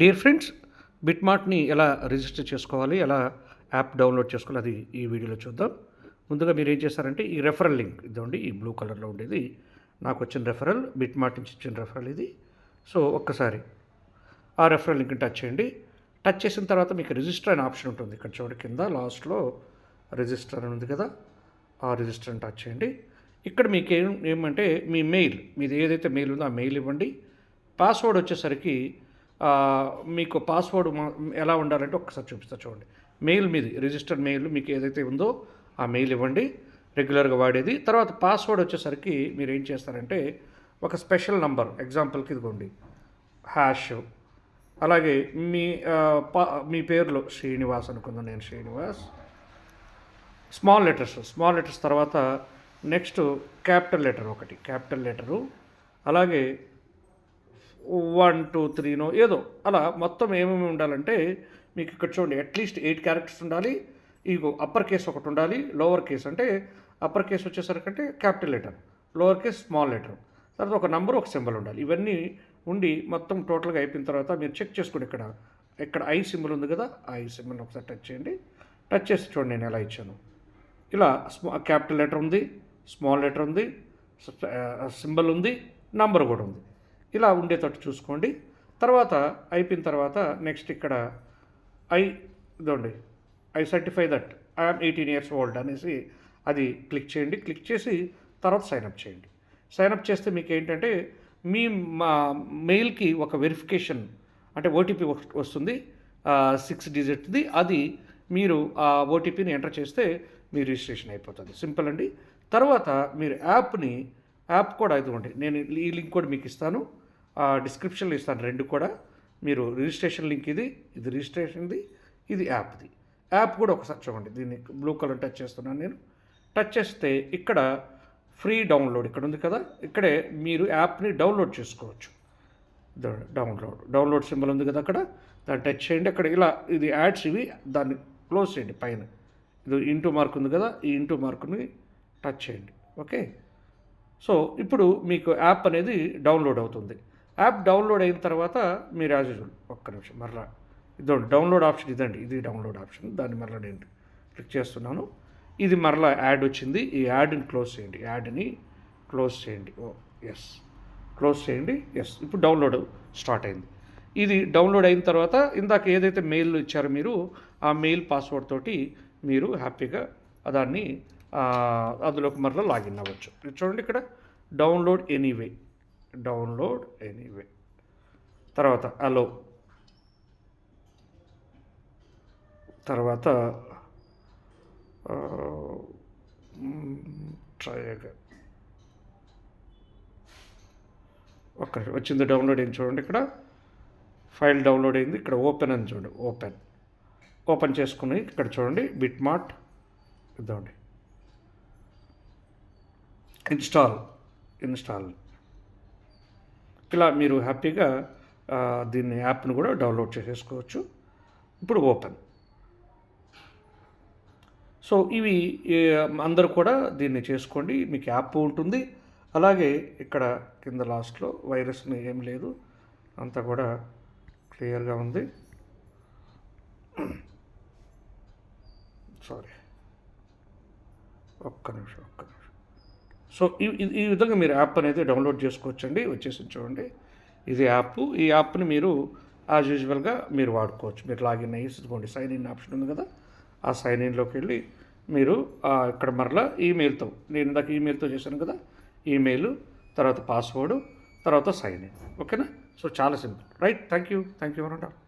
Dear friends బిట్మార్ట్ని ఎలా register చేసుకోవాలి ఎలా యాప్ డౌన్లోడ్ చేసుకోవాలి అది ఈ వీడియోలో చూద్దాం. ముందుగా మీరు ఏం చేస్తారంటే ఈ రెఫరల్ లింక్ ఇదండి ఈ బ్లూ కలర్లో ఉండేది. నాకు వచ్చిన రెఫరల్ బిట్మార్ట్ నుంచి ఇచ్చిన రెఫరల్ ఇది. సో ఒక్కసారి ఆ రెఫరల్ లింక్ టచ్ చేయండి. టచ్ చేసిన తర్వాత మీకు రిజిస్టర్ అనే ఆప్షన్ ఉంటుంది. ఇక్కడ చూడండి కింద లాస్ట్లో రిజిస్టర్ అని ఉంది కదా ఆ రిజిస్టర్ని టచ్ చేయండి. ఇక్కడ మీకు ఏం ఏమంటే మీ మెయిల్ మీది ఏదైతే మెయిల్ ఉందో ఆ మెయిల్ ఇవ్వండి. పాస్వర్డ్ వచ్చేసరికి మీకు పాస్వర్డ్ ఎలా ఉండాలంటే ఒకసారి చూపిస్తా చూడండి. మెయిల్ మీది రిజిస్టర్డ్ మెయిల్ మీకు ఏదైతే ఉందో ఆ మెయిల్ ఇవ్వండి. రెగ్యులర్గా వాడేది. తర్వాత పాస్వర్డ్ వచ్చేసరికి మీరు ఏం చేస్తారంటే ఒక స్పెషల్ నంబర్ ఎగ్జాంపుల్కి ఇదిగోండి. హ్యాష్ అలాగే మీ పా- మీ పేరులో శ్రీనివాస్ అనుకుందాం నేను Srinivas. Small letters small letters తర్వాత నెక్స్ట్ క్యాపిటల్ లెటర్ ఒకటి క్యాపిటల్ లెటరు అలాగే వన్ టూ త్రీనో ఏదో అలా మొత్తం ఏమేమి ఉండాలంటే మీకు ఇక్కడ చూడండి అట్లీస్ట్ ఎయిట్ క్యారెక్టర్స్ ఉండాలి. ఇగో అప్పర్ కేస్ ఒకటి ఉండాలి లోవర్ కేస్ అంటే అప్పర్ కేస్ వచ్చేసరికి అంటే capital letter lower case small letter తర్వాత ఒక నంబర్ ఒక సింబల్ ఉండాలి. ఇవన్నీ ఉండి మొత్తం టోటల్గా అయిపోయిన తర్వాత మీరు చెక్ చేసుకోండి ఇక్కడ. ఇక్కడ ఐ సింబల్ ఉంది కదా ఐ సింబల్ ఒకసారి టచ్ చేయండి. టచ్ చేసి చూడండి నేను ఎలా ఇచ్చాను. ఇలా స్మా క్యాపిటల్ లెటర్ ఉంది స్మాల్ లెటర్ ఉంది సింబల్ uh, ఉంది నంబర్ కూడా ఉంది. ఇలా ఉండేటట్టు చూసుకోండి. తర్వాత అయిపోయిన తర్వాత నెక్స్ట్ ఇక్కడ ఐ ఇదండి. I certify that I'm eighteen years old అనేసి అది క్లిక్ చేయండి. క్లిక్ చేసి తర్వాత సైన్అప్ చేయండి. సైన్అప్ చేస్తే మీకు ఏంటంటే మీ మా మెయిల్కి ఒక వెరిఫికేషన్ అంటే ఓటీపీ వస్తుంది. సిక్స్ డిజిట్ది అది మీరు ఆ ఓటీపీని ఎంటర్ చేస్తే మీ రిజిస్ట్రేషన్ అయిపోతుంది. సింపుల్ అండి. తర్వాత మీరు యాప్ని యాప్ కూడా ఇదిగోండి. నేను ఈ లింక్ కూడా మీకు ఇస్తాను. డిస్క్రిప్షన్లో ఇస్తాను రెండు కూడా. మీరు రిజిస్ట్రేషన్ లింక్ ఇది ఇది రిజిస్ట్రేషన్ది ఇది యాప్ది యాప్ కూడా ఒకసారి చూడండి దీన్ని బ్లూ కలర్ టచ్ చేస్తున్నాను నేను. టచ్ చేస్తే ఇక్కడ ఫ్రీ డౌన్లోడ్ ఇక్కడ ఉంది కదా. ఇక్కడే మీరు యాప్ని డౌన్లోడ్ చేసుకోవచ్చు. డౌన్లోడ్ డౌన్లోడ్ సింబల్ ఉంది కదా అక్కడ. దాన్ని టచ్ చేయండి. అక్కడ ఇలా ఇది యాడ్స్ ఇవి. దాన్ని క్లోజ్ చేయండి పైన. ఇది ఇంటూ మార్క్ ఉంది కదా. ఈ ఇంటూ మార్క్ని టచ్ చేయండి. ఓకే సో ఇప్పుడు మీకు యాప్ అనేది డౌన్లోడ్ అవుతుంది. యాప్ డౌన్లోడ్ అయిన తర్వాత మీరు యాజ్ యూజువల్ ఒక్క నిమిషం మరలా ఇదండి డౌన్లోడ్ ఆప్షన్ ఇదండి ఇది డౌన్లోడ్ ఆప్షన్ దాన్ని మరలా నేను క్లిక్ చేస్తున్నాను. ఇది మరలా యాడ్ వచ్చింది ఈ యాడ్ని క్లోజ్ చేయండి యాడ్ని క్లోజ్ చేయండి. ఓ ఎస్ క్లోజ్ చేయండి ఎస్ ఇప్పుడు డౌన్లోడ్ స్టార్ట్ అయింది. ఇది డౌన్లోడ్ అయిన తర్వాత ఇందాక ఏదైతే మెయిల్ ఇచ్చారో మీరు ఆ మెయిల్ పాస్వర్డ్ తోటి మీరు హ్యాపీగా దాన్ని అందులోకి మరలా లాగిన్ అవ్వచ్చు. చూడండి ఇక్కడ డౌన్లోడ్ ఎనీవే. Download anyway. తర్వాత అలో. తర్వాత ట్రై అగైన్ ఒక్క వచ్చింది డౌన్లోడ్ అయింది చూడండి ఇక్కడ. ఫైల్ డౌన్లోడ్ అయింది ఇక్కడ ఓపెన్ అని చూడండి ఓపెన్. ఓపెన్ చేసుకుని ఇక్కడ చూడండి బిట్ మార్ట్ ఇద్దామండి ఇన్స్టాల్ ఇన్స్టాల్. ఇలా మీరు హ్యాపీగా దీన్ని యాప్ను కూడా డౌన్లోడ్ చేసేసుకోవచ్చు. ఇప్పుడు ఓపెన్. సో ఇవి అందరూ కూడా దీన్ని చేసుకోండి. మీకు యాప్ ఉంటుంది. అలాగే ఇక్కడ కింద లాస్ట్లో వైరస్ ఏం లేదు. అంతా కూడా క్లియర్గా ఉంది. సారీ. ఒక్క నిమిషం ఒక్క నిమిషం. సో ఈ ఈ- విధంగా మీరు యాప్ అనేది డౌన్లోడ్ చేసుకోవచ్చండి. వచ్చేసి చూడండి. ఇది యాప్ ఈ యాప్ని మీరు యాజ్ యూజువల్గా మీరు వాడుకోవచ్చు. మీరు లాగిన్ అయ్యి ఇదిగోండి సైన్ ఇన్ ఆప్షన్ ఉంది కదా. ఆ సైన్ ఇన్లోకి వెళ్ళి మీరు ఇక్కడ మరలా ఈమెయిల్తో నేను ఇందాక ఈమెయిల్తో చేశాను కదా. ఈమెయిల్ తర్వాత పాస్వర్డ్ తర్వాత సైన్ ఇన్ ఓకేనా? సో చాలా simple. Right? Thank you thank you అనంటారు